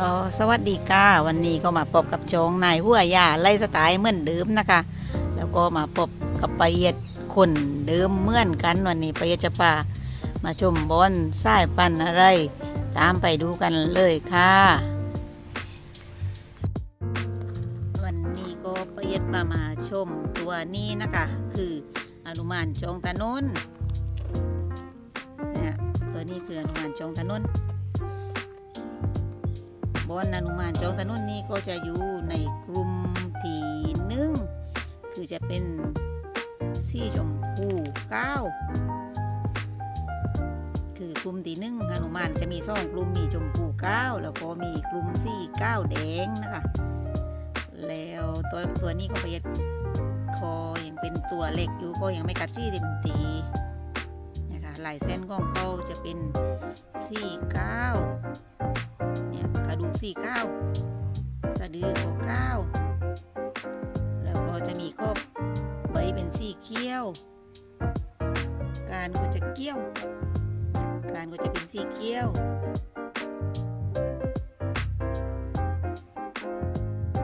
อ๋อสวัสดีค่ะวันนี้ก็มาพบกับโจงนายหัวยาไล่สไตล์เหมือนเดิมนะคะ แล้วก็มาพบกับปะเอียดคนเดิมเหมือนกันวันนี้ปะเอียดจะพามาชมบอนสายปันอะไร ตามไปดูกันเลยค่ะ วันนี้ก็ปะเอียดมามาชมตัวนี้นะคะ คืออนุมานจงตะนนเนี่ยตัวนี้คืออนุมานจงตะนน อนอนุมานจองถนนนี้ก็จะอยู่ในกลุ่มที่หนึ่งคือจะเป็นสีชมพูเก้าคือกลุ่มที่หนึ่งหนุมานจะมีสองกลุ่มมีชมพูเก้าแล้วก็มีกลุ่มสีเก้าแดงนะคะ แล้วตัวตัวนี้ก็ประหยัดคอยังเป็นตัวเล็กอยู่ก็ยังไม่กัดซี่เต็มทีนะคะลายเส้นของเขาจะเป็นสี่เก้าเนี่ย กระดูกสี่เก้าสะดือก็เก้าแล้วก็จะมีครบใบเป็นสี่เขี้ยว การก็จะเกี้ยว การก็จะเป็นสี่เขี้ยว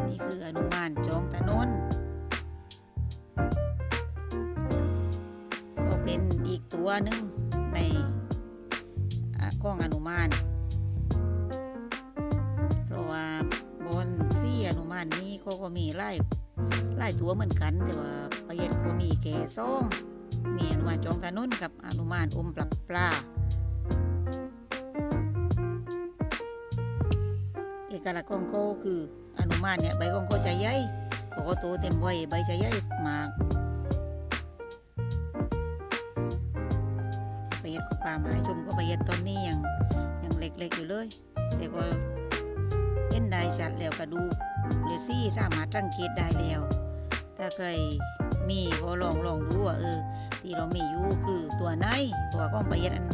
นี่คืออนุมานจองตะนนก็เป็นอีกตัวหนึ่งในกล้องอนุมาน เขาก็มีไล่ไล่ตัวเหมือนกัน แต่ว่าประเย็ดก็มีแก่ซ่องมีอนุมาจองตานุ่นกับอนุมานอมปลับปลาเอกลักษณ์ของเขาคืออนุมานเนี่ยใบของเขาจะใหญ่พอเขาโตเต็มวัยใบจะใหญ่มากประเย็ดก็ปลาไม้ชมก็ประเย็ดตอนนี้ยังยังเล็กๆอยู่เลยแต่ก็เห็นได้ชัดแล้วกระดูก เลซี่สามารถสังเกตได้แล้ว ถ้าใครมีก็ลองลองดูว่าเออที่เรามีอยู่คือตัวไหนเพราะว่าก้องประหยัดอัน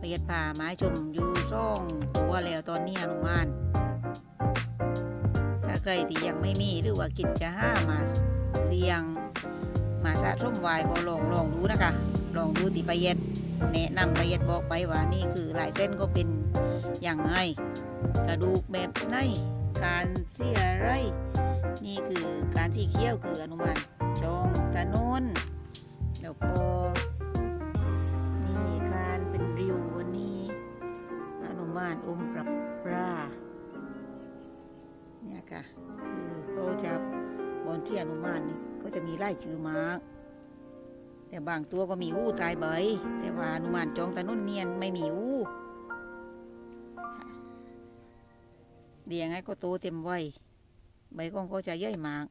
ประหยัดผ่าไม้ชมอยู่ซ่องตัวแล้วตอนนี้อนุมานถ้าใครที่ยังไม่มีหรือว่ากิจจะห้ามาเลี้ยงมาสะสมไว้ก็ลองลองดูนะคะลองดูที่ประหยัดแนะนำประหยัดบอกไปว่านี่คือลายเส้นก็เป็นอย่างไงกระดูกแบบไหน การเสียไร นี่คือการที่เคี้ยวคืออนุมานจองตะนนแล้วก็นี่การเป็นริววันนี้อนุมานอมปรับปลาเนี่ยค่ะคือเขาจะบอนที่อนุมานนี่ก็จะมีไล่ชื่อมากแต่บางตัวก็มีหู้ตายใบแต่ว่าอนุมานจองตะนนเนียนไม่มีหู เลี้ยงให้ก็โตเต็มวัยใบกองก็จะใหญ่มาก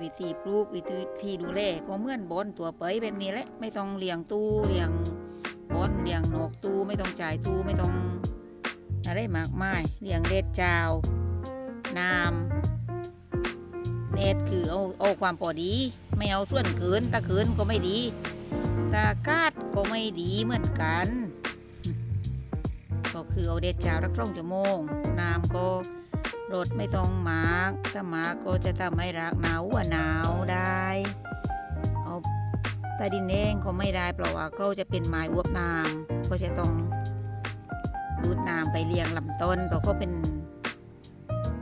วิธีปลูกวิธีที่ดูแลก็เหมือนบอนตัวเปยแบบนี้แหละไม่ต้องเลี้ยงตู้เลี้ยงบอนเลี้ยงนกตู้ไม่ต้องจ่ายตู้ไม่ต้องอะไรมากมายเลี้ยงเด็ดจาวน้ำเน็ตคือเอาเอาความพอดี ไม่เอาส่วนเกินถ้าเกินก็ไม่ดีถ้ากาดก็ไม่ดีเหมือนกัน ก็คือเอาเด็ดจาวรักร่องชั่วโมงน้ำก็รดไม่ต้องหมากถ้าหมากก็จะทำให้รากหนาวว่าหนาวได้ เอาใต้ดินเองก็ไม่ได้เพราะว่าเขาจะเป็นไม้อวบน้ำก็จะต้องดูดน้ำไปเลี้ยงลำต้นเพราะเขาเป็น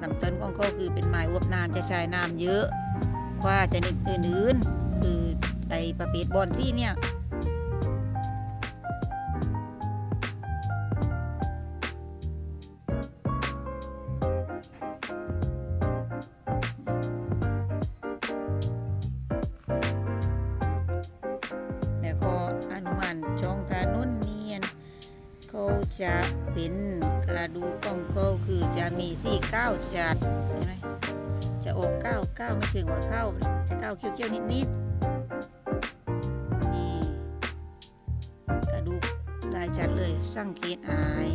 ลำต้นของเขาคือเป็นไม้อวบน้ำจะใช้น้ำเยอะกว่าจะนิดอื่นๆคือไอประเภทบอนซี่เนี่ย จะเป็นกระดูกของเขาคือจะมีสี่เก้าจัดเห็นไหมจะอกเก้าเก้าไม่ถึงว่าเก้าจะเก้าเขี้ยวๆนิดๆนี่กระดูกได้จัดเลยสังเกตอาย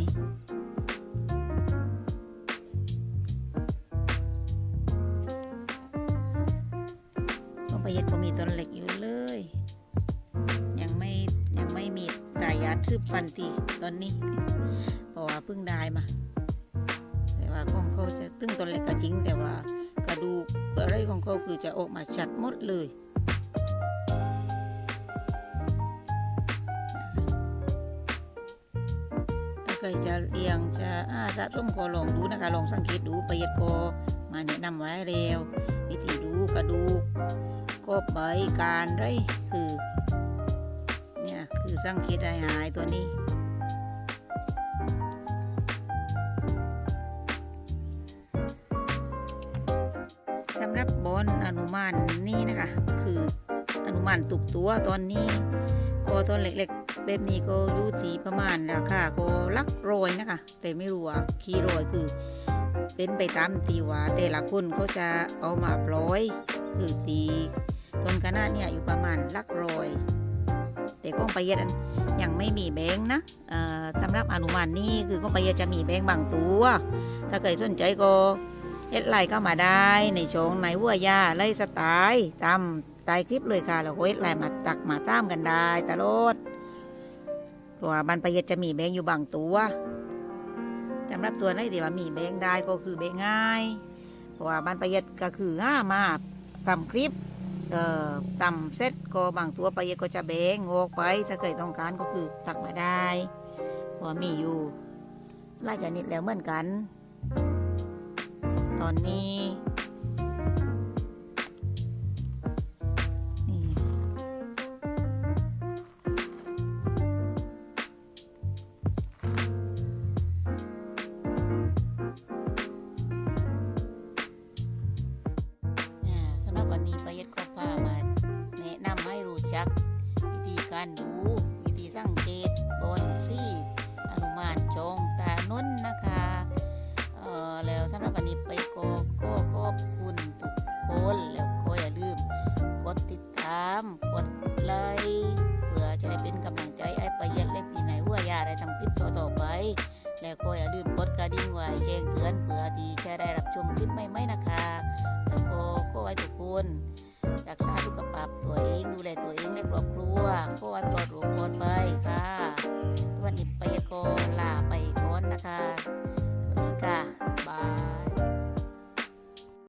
ก็ประหยัดก็มีต้นเหล็กอยู่ ตายาทืบฟันตีตอนนี้เพราะว่าเพิ่งได้มา แต่ว่าของเขาจะตึ้งต้นเล็กก็จริงแต่ว่ากระดูกอะไรของเขาคือจะออกมาชัดหมดเลยใครจะเลี้ยงจะอาสะสมก็ลองดูนะคะ ลองสังเกตดูประหยัดก็มาแนะนำไว้แล้ววิธีดูกระดูกก็ใบการไรคือ สังเกตได้หายตัวนี้ สำหรับบอลอนุมานนี่นะคะ คืออนุมานตุกตัวตอนนี้ก็ตอนเล็กๆแบบนี้ก็อยู่ที่ประมาณราคาก็ลักรอยนะคะ แต่ไม่รู้ว่าคีรอยคือเป็นไปตามตีว่าแต่ละคนเขาจะเอามาปล่อย คือตีต้นกระนาดเนี่ยอยู่ประมาณลักรอย แต่ก้องประหยัดอันยังไม่มีแบงค์นะสำหรับอนุมานนี่คือก้องประหยัดจะมีแบงค์บางตัว ถ้าเกิดสนใจก็เอ็ดไลน์เข้ามาได้ในช่องในหัวยาไล่สไตล์ตามใต้คลิปเลยค่ะแล้วก็เอ็ดไลน์มาตักมาตามกันได้ตลอดตัวาบันประหยัดจะมีแบงค์อยู่บางตัวสำหรับตัวไหนที่ว่ามีแบงค์ได้ก็คือแบงค์ง่ายเพราะว่าบันประหยัดก็คือห้ามาทำคลิป ต่ำเซตก็บางตัวไปก็จะแบงงอกไป ถ้าเกิดต้องการก็คือตักมาได้พราะว่ามีอยู่ไล่จากนิดแล้วเหมือนกัน ตอนนี้ จัก วิธีการดูวิธีสังเกตบนที่อนุมานจองตานุ่นนะคะเอ่อแล้วสำหรับวันนี้ไปก็ก็ขอบคุณทุกคนแล้วก็อย่าลืมกดติดตามกดไลค์เพื่อจะได้เป็นกำลังใจไอ้ประหยัดเล็กปีไหนหัวยาได้ทำคลิปต่อๆไป แล้วก็อย่าลืมกดกระดิ่งไว้แจ้งเตือนเพื่อที่จะได้รับชมคลิปใหม่ๆนะคะ แล้วก็ขอให้ทุกคน รักษาสุขภาพตัวเอง ดูแลตัวเองและครอบครัวเพว่าตลอดหลวงพรไปค่ะ วันนี้ไปก่อนลาไปก่อนนะคะ